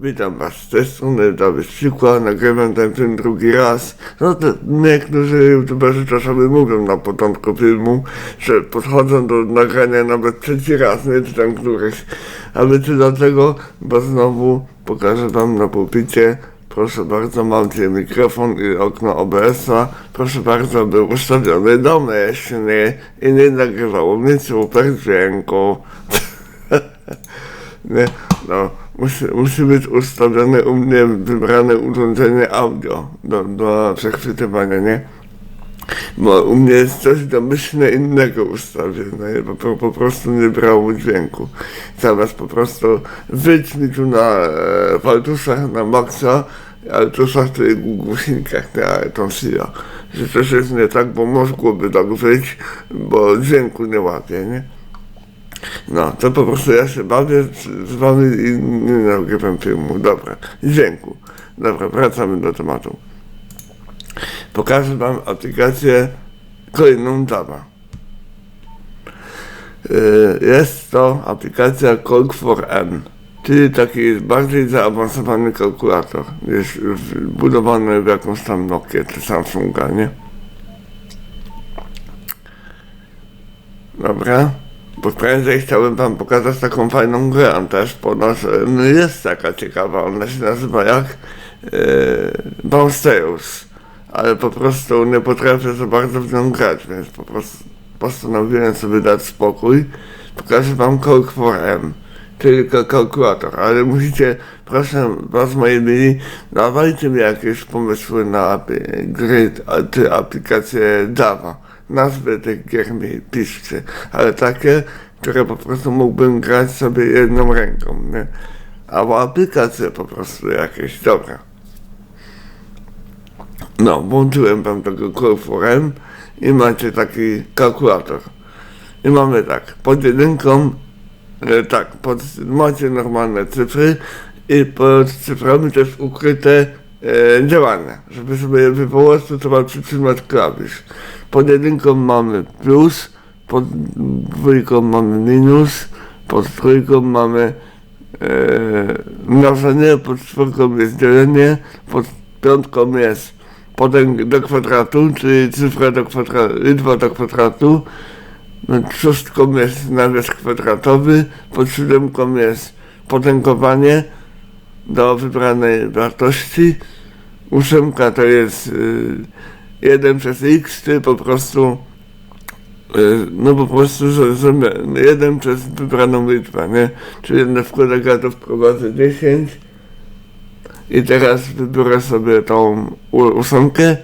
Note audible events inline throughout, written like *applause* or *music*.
Witam Was z tej strony, Dawid Przykła, nagrywam ten film drugi raz. No to niektórzy youtuberzy czasami mówią na początku filmu, że podchodzą do nagrania nawet trzeci raz, nie czytam któryś. A wiecie dlaczego? Bo znowu pokażę Wam na pulpicie, proszę bardzo, mam tutaj mikrofon i okno OBS-a. Proszę bardzo, był ustawiony domyślnie i nie nagrywało mnie super dźwięku. *laughs* Nie, no, musi, musi być ustawione u mnie wybrane urządzenie audio do, do przechwytywania, nie? Bo u mnie jest coś domyślnie innego ustawione, po, po, po prostu nie brało dźwięku. Zamiast po prostu wyjdź mi tu na e, na maksa, altusach, czy głośnikach na tą SIA. Że coś jest nie tak, bo mogłoby tak wyjść, bo dźwięku nie łapie, nie? No, to po prostu ja się bawię z, wami i nie nagrywam filmu. Dobra, dziękuję. Dobra, wracamy do tematu. Pokażę wam aplikację kolejną Java. Yy, Jest to aplikacja Calc4M, czyli taki bardziej zaawansowany kalkulator, jest wbudowany w jakąś tam Nokia czy Samsunga, nie? Dobra. Bo prędzej chciałbym wam pokazać taką fajną grę też, e, no jest taka ciekawa, ona się nazywa jak e, Bounce Tales, ale po prostu nie potrafię za bardzo w nią grać, więc po prostu postanowiłem sobie dać spokój. Pokażę wam Calc 4M, czyli ka- kalkulator, ale musicie, proszę was moi mili, dawajcie mi jakieś pomysły na apy, gry czy aplikacje Java nazwy tych gier mi piszcie, ale takie, które po prostu mógłbym grać sobie jedną ręką, nie? Albo aplikacje po prostu jakieś, dobra. No, włączyłem wam tego Core4M i macie taki kalkulator. I mamy tak, pod jedynką, e, tak, pod, macie normalne cyfry i pod cyframi też ukryte e, działania. Żeby sobie je wywołać, to trzeba przytrzymać klawisz. Pod jedynką mamy plus, pod dwójką mamy minus, pod trójką mamy e, mnożenie, pod czwórką jest dzielenie, pod piątką jest podęg do kwadratu, czyli cyfra do kwadratu, liczba do kwadratu, nad szóstką jest nawias kwadratowy, pod siódemką jest potęgowanie do wybranej wartości, ósemka to jest y, 1 przez x, czy po prostu y, no po prostu że, że 1 przez wybraną liczbę, nie? Czyli na przykład to wprowadzę 10 i teraz wybiorę sobie tą ósemkę,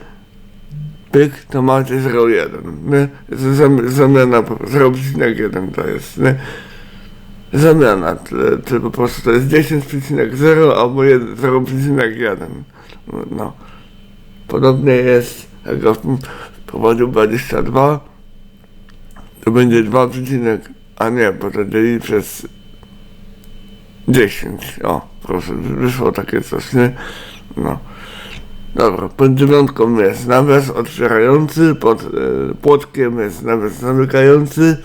pyk, to macie 0,1, nie? Zamiana, po- 0,1 to jest, nie? Zamiana, czy, po prostu to jest 10,0 albo 1 0,1, no. Podobnie jest, jak go wprowadził 22, to będzie 2, a nie, bo to dzieli przez 10. O, proszę, wyszło takie coś, nie? No. Dobra, pod dziewiątką jest nawias otwierający, pod e, płotkiem jest nawias zamykający,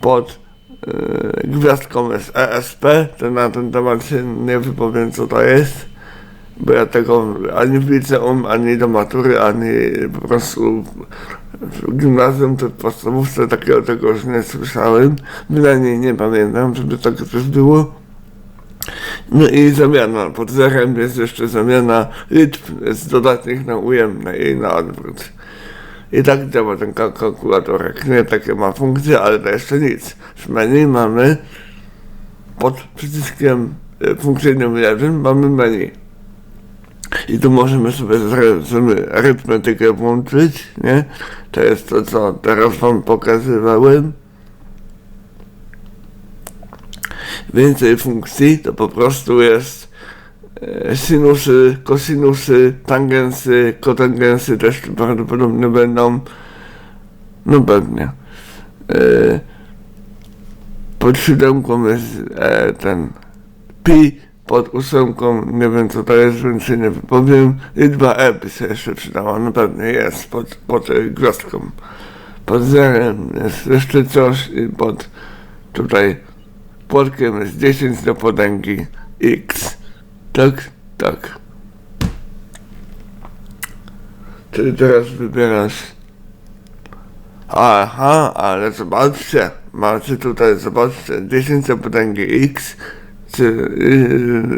pod e, gwiazdką jest ESP, to na ten temat się nie wypowiem co to jest, bo ja tego ani w liceum, ani do matury, ani po prostu w gimnazjum czy w podstawówce takiego czegoś nie słyszałem, bynajmniej nie pamiętam, żeby tak coś było. No i zamiana, pod zerem jest jeszcze zamiana liczb z dodatnich na ujemne i na odwrót. I tak działa ten kal- kalkulatorek. Nie takie ma funkcje, ale to jeszcze nic. Menu mamy pod przyciskiem e, funkcyjnym lewym mamy menu. I tu możemy sobie arytmetykę włączyć, nie? To jest to, co teraz wam pokazywałem. Więcej funkcji to po prostu jest e, sinusy, kosinusy, tangensy, kotangensy też tu prawdopodobnie będą. No pewnie. E, pod siódemką jest e, ten pi, pod ósemką, nie wiem co to jest, więc się nie wypowiem. Liczba e by się jeszcze przydała, no pewnie jest pod, pod gwiazdką. Pod zerem jest jeszcze coś i pod tutaj płotkiem jest 10 do potęgi x. Tak, tak. Czyli teraz wybierasz. Aha, ale zobaczcie, macie tutaj, zobaczcie, 10 do potęgi x, cy,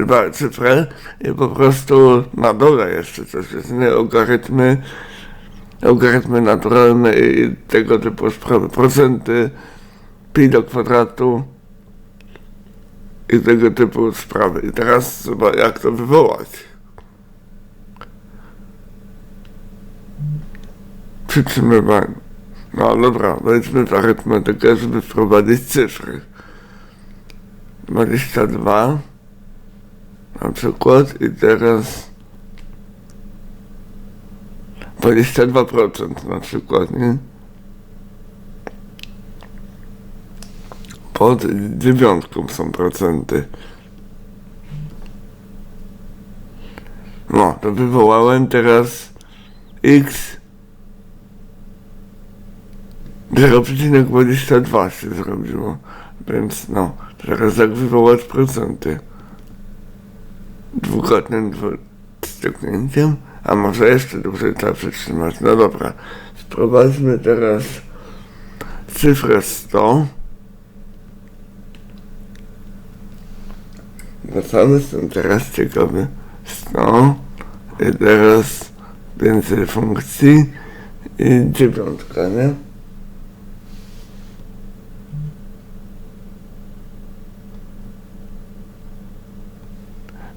yy, cyfrę i po prostu na dole jeszcze coś jest, nie? Logarytmy, logarytmy naturalne i tego typu sprawy, procenty, pi do kwadratu i tego typu sprawy. I teraz zobacz, jak to wywołać. Przytrzymywanie. No dobra, wejdźmy w arytmetykę, żeby wprowadzić cyfry. 22 na przykład i teraz 22% na przykład, nie? Pod dziewiątką są procenty. No, to wywołałem teraz x 0,22 się zrobiło. Więc no, teraz jak wywołać procenty? Dwukrotnym stuknięciem? A może jeszcze dłużej trzeba przytrzymać. No dobra, wprowadźmy teraz cyfrę 100. No sam jestem teraz ciekawy. 100 i teraz więcej funkcji i dziewiątka, nie?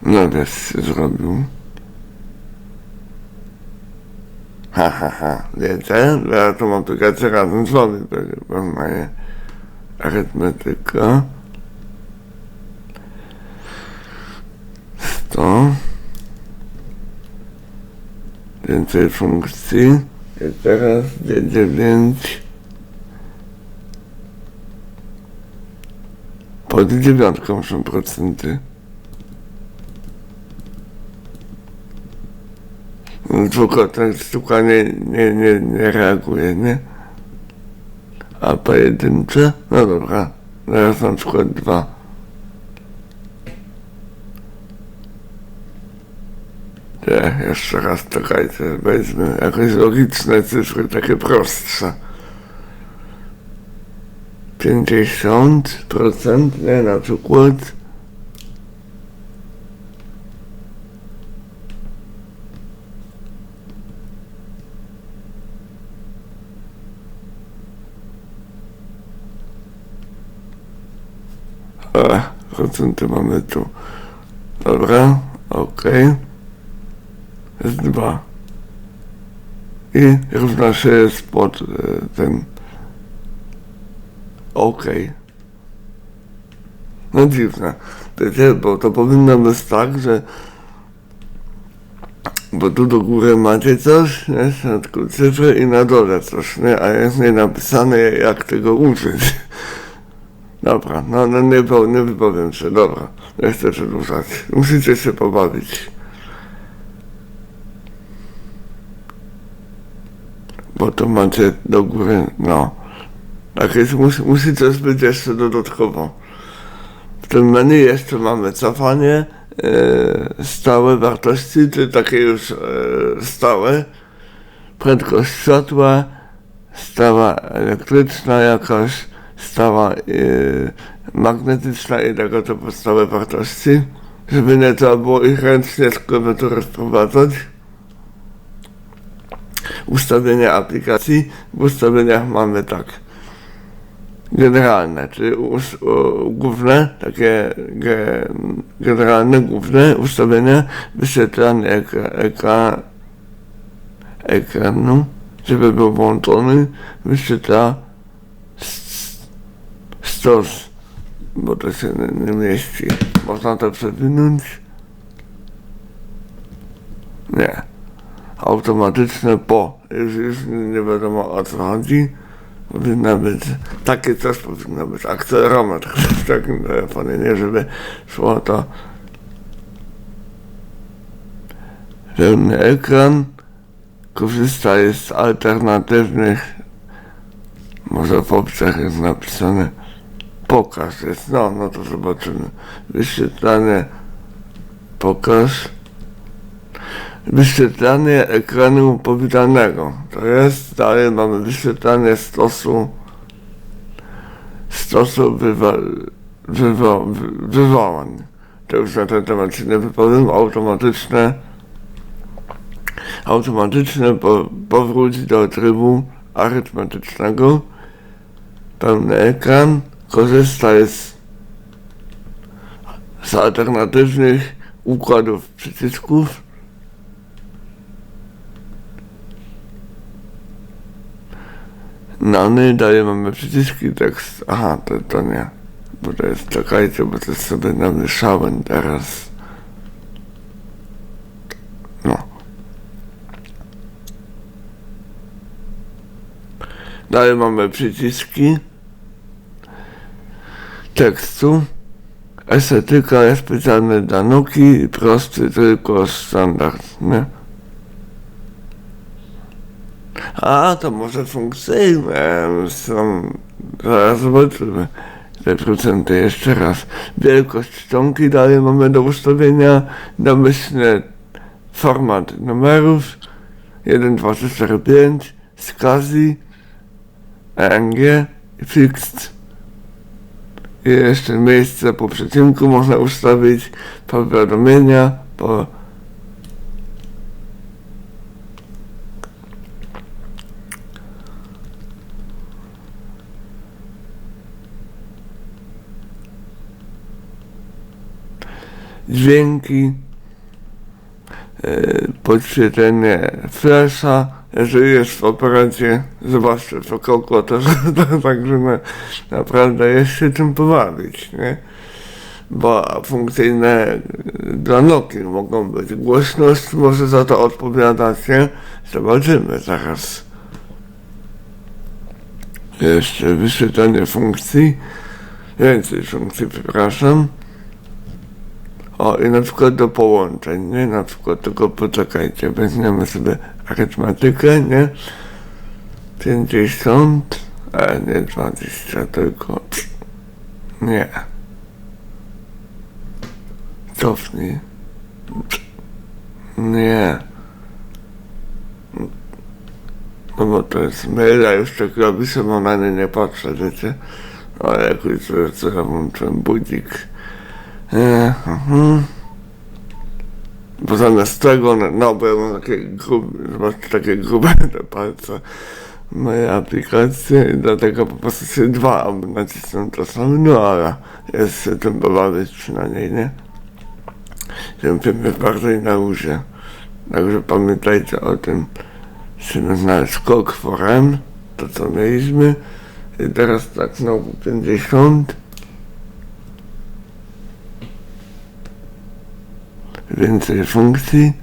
Się zrobił. Ha, ha, ha. Wiecie? Ja tą aplikację razem z wami poznaję. Arytmetyka. 100. Więcej funkcji. I teraz D9. Pod dziewiątką są procenty. Dwukrotne stukanie nie, nie, nie reaguje, nie? A pojedyncze? No dobra, teraz na przykład dwa. Nie, jeszcze raz czekajcie, weźmy jakieś logiczne cyfry, takie prostsze. 50%, nie, na przykład E, procenty mamy tu. Dobra, ok. Jest dwa. I równa się jest pod e, ten. Ok. No dziwne. Wiecie, bo to powinno być tak, że bo tu do góry macie coś, nie? W środku cyfry i na dole coś, nie? A jest nie napisane jak tego użyć. Dobra, no, no nie, nie wypowiem się, dobra, nie chcę przedłużać. Musicie się pobawić. Bo to macie do góry, no. Tak jest, mus, musi coś być jeszcze dodatkowo. W tym menu jeszcze mamy cofanie, e, stałe wartości, czy takie już e, stałe. Prędkość światła, stała elektryczna jakaś, stała y, magnetyczna i tego to podstawowe wartości, żeby nie trzeba było ich ręcznie z klawiatury wprowadzać. Ustawienia aplikacji. W ustawieniach mamy tak generalne, czyli us, główne, takie ge, generalne, główne ustawienia, wyświetlanie ekra, ekra, ekranu, żeby był włączony, wyświetla stos, bo to się nie, mieści. Można to przewinąć? Nie. Automatyczne po. Już, już nie wiadomo o co chodzi. Powinna być, takie coś powinno być, akcelerometr w takim telefonie, nie żeby szło to pełny ekran, korzysta z alternatywnych, może w opcjach jest napisane, pokaz jest, no, no to zobaczymy. Wyświetlanie Pokaż. Wyświetlanie ekranu powitanego. To jest, dalej mamy wyświetlanie stosu stosu wywa, wywa, wy- wywołań. To już na ten temat się nie wypowiem. Automatyczne automatyczne po, powróć do trybu arytmetycznego. Pełny ekran. Korzystaj z, z alternatywnych układów przycisków. I dalej mamy przyciski tekst. Aha, to, to nie. Bo to jest, czekajcie, bo to sobie namieszałem teraz. No. Dalej mamy przyciski tekstu. Estetyka jest specjalny dla Noki i prosty tylko standard? A, to może funkcyjne są. Zaraz zobaczymy te procenty jeszcze raz. Wielkość czcionki dalej mamy do ustawienia. Domyślny format numerów 1, 2, 3, 4, 5 SCSI ENG Fixed. I jeszcze miejsce po przecinku można ustawić powiadomienia, po dźwięki, e, podświetlenie flasha, jeżeli jest w operacji, zwłaszcza w około, to, *laughs* to także na, naprawdę jest się czym pobawić, nie? Bo funkcyjne dla Noki mogą być. Głośność może za to odpowiadać, nie? Zobaczymy zaraz. Jeszcze wyświetlenie funkcji. Więcej funkcji, przepraszam. O, i na przykład do połączeń, nie? Na przykład, tylko poczekajcie, weźmiemy sobie arytmetykę, nie? 50, a nie 20, tylko... Nie. Cofnij. Nie. No bo to jest mail, a już tak robi, że mam na nie patrzę, wiecie? O, jakoś co, co ja włączyłem budzik. E, mhm. Bo zamiast tego, no, no bo ja mam takie grube, zobaczcie, takie grube te palce moje aplikacje i dlatego po prostu się dwa aby nacisnąć czasami, no ale jest się tym pobawić przynajmniej, nie? Ten film jest bardziej na luzie. Także pamiętajcie o tym, żeby znaleźć skok forem, to co mieliśmy. I teraz tak znowu 50. więcej funkcji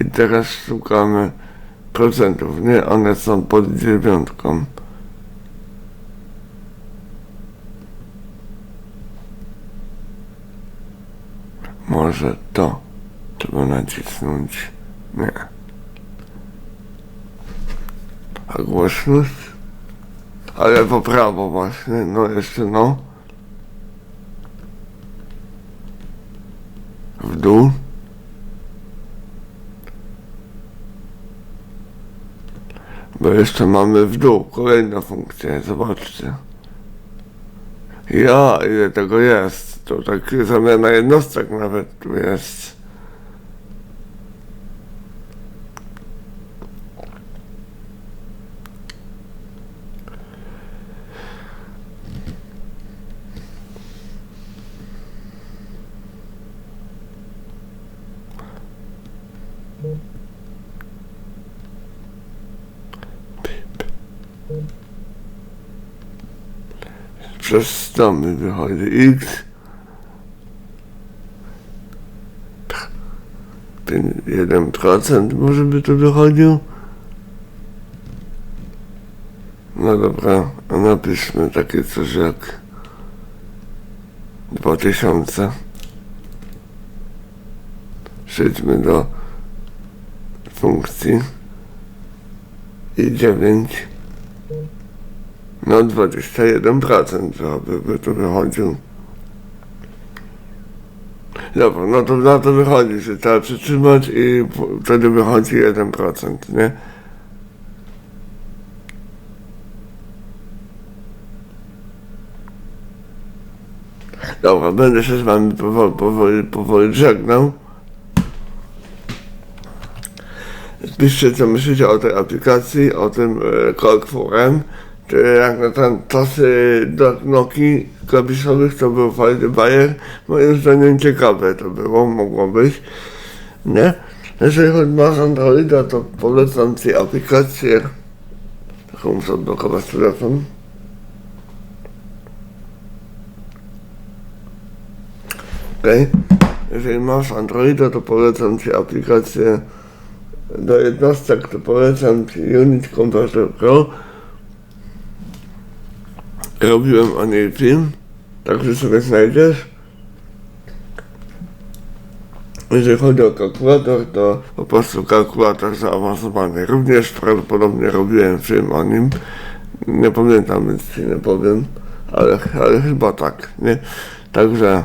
i teraz szukamy procentów, nie? One są pod dziewiątką. Może to trzeba nacisnąć. Nie. A głośność? Ale po prawo właśnie, no jeszcze no. W dół. Bo jeszcze mamy w dół kolejną funkcję, zobaczcie. Ja, ile tego jest? To tak zamiana jednostek nawet tu jest. Przez 100 mi wychodzi x. Ten 1% może by to wychodził. No dobra, a napiszmy takie coś jak 2000. Przejdźmy do funkcji i 9. No 21% by, by tu wychodził. Dobra, no to na to wychodzi, że trzeba przytrzymać i wtedy wychodzi 1%, nie? Dobra, będę się z wami powoli, powoli, powoli żegnał. Piszcie co myślicie o tej aplikacji, o tym e, Cork4M, czy jak na ten czasy do Noki klawiszowych to był fajny bajer. Moim zdaniem ciekawe to było, mogło być. Nie? Jeżeli masz Androida, to polecam ci aplikację. Taką muszę odblokować telefon. Okej. Jeżeli masz Androida, to polecam ci aplikację do jednostek, to polecam ci Unit Converter Pro. Robiłem o niej film, także sobie znajdziesz. Jeżeli chodzi o kalkulator, to po prostu kalkulator zaawansowany. Również prawdopodobnie robiłem film o nim. Nie pamiętam, więc ci nie powiem, ale, ale chyba tak, nie? Także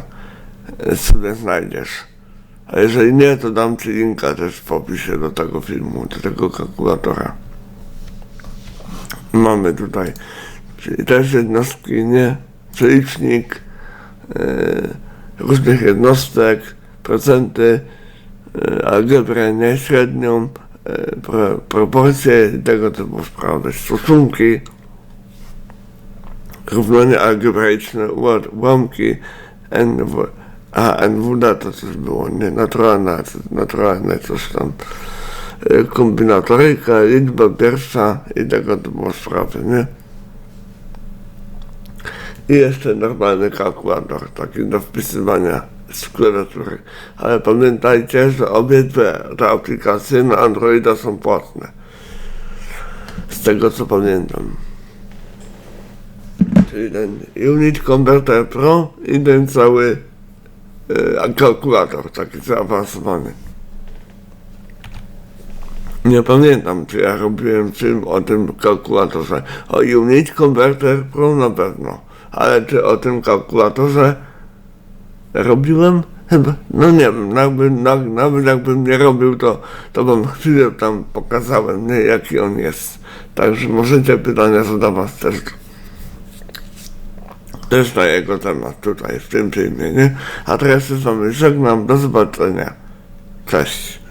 e, sobie znajdziesz. A jeżeli nie, to dam ci linka też w opisie do tego filmu, do tego kalkulatora. Mamy tutaj czyli też jednostki, nie? Przelicznik e, różnych jednostek, procenty, e, algebrę, nie? Średnią, e, pro, proporcje tego typu sprawy, stosunki, równania algebraiczne, ład- ułamki, NW, a NWD to coś było, nie? Naturalne, naturalne coś tam. Kombinatoryka, liczba pierwsza i tego typu sprawy, nie? I jeszcze normalny kalkulator, taki do wpisywania z klawiatury. Ale pamiętajcie, że obie dwie te aplikacje na Androida są płatne. Z tego co pamiętam. Czyli ten Unit Converter Pro i ten cały e, kalkulator, taki zaawansowany. Nie pamiętam, czy ja robiłem film o tym kalkulatorze. O Unit Converter Pro na pewno. Ale czy o tym kalkulatorze robiłem? Chyba, no nie wiem, nawet, nawet, jakbym nie robił, to, to bym chwilę tam pokazałem, nie, jaki on jest. Także możecie pytania zadawać też, też na jego temat tutaj, w tym filmie, nie? A teraz się z wami żegnam, do zobaczenia. Cześć.